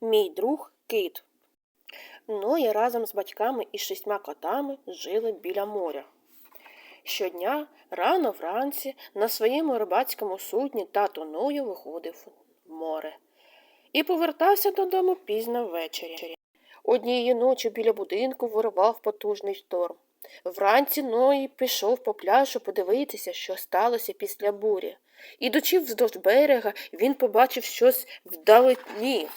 Мій друг кит. Ноя разом з батьками і шістьма котами жили біля моря. Щодня, рано вранці, на своєму рибацькому судні тато Ноя виходив в море і повертався додому пізно ввечері. Однієї ночі біля будинку вирував потужний шторм. Вранці Ной пішов по пляжу подивитися, що сталося після бурі. Ідучи вздовж берега, він побачив щось вдалині.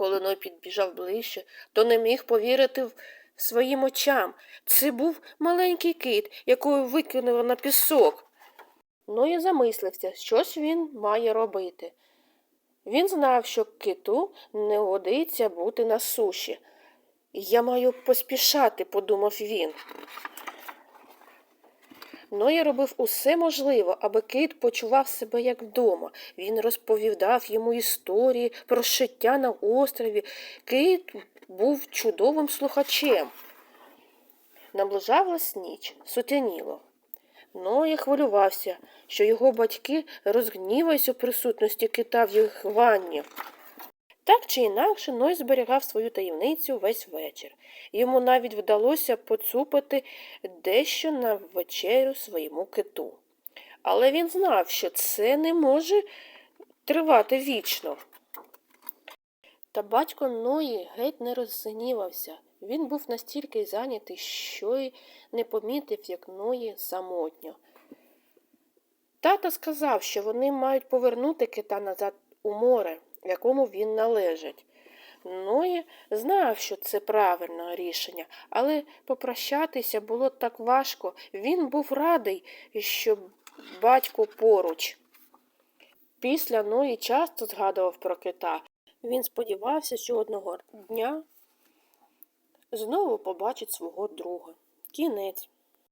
Коли Ной підбіжав ближче, то не міг повірити в своїм очам. Це був маленький кит, якого викинуло на пісок. Ной замислився, що ж він має робити. Він знав, що киту не годиться бути на суші. Я маю поспішати, подумав він. Ноя робив усе можливе, аби кит почував себе як вдома. Він розповідав йому історії про життя на острові. Кит був чудовим слухачем. Наближалась ніч, сутеніло. Ноя хвилювався, що його батьки розгніваються у присутності кита в їх ванні. Так чи інакше, Ной зберігав свою таємницю весь вечір. Йому навіть вдалося поцупити дещо на вечерю своєму киту. Але він знав, що це не може тривати вічно. Та батько Ної геть не розгнівався. Він був настільки зайнятий, що й не помітив, як Ної самотньо. Тато сказав, що вони мають повернути кита назад у море, якому він належить. Ної знав, що це правильне рішення, але попрощатися було так важко. Він був радий, що батько поруч. Після Ної часто згадував про кита. Він сподівався, що одного дня знову побачить свого друга. Кінець.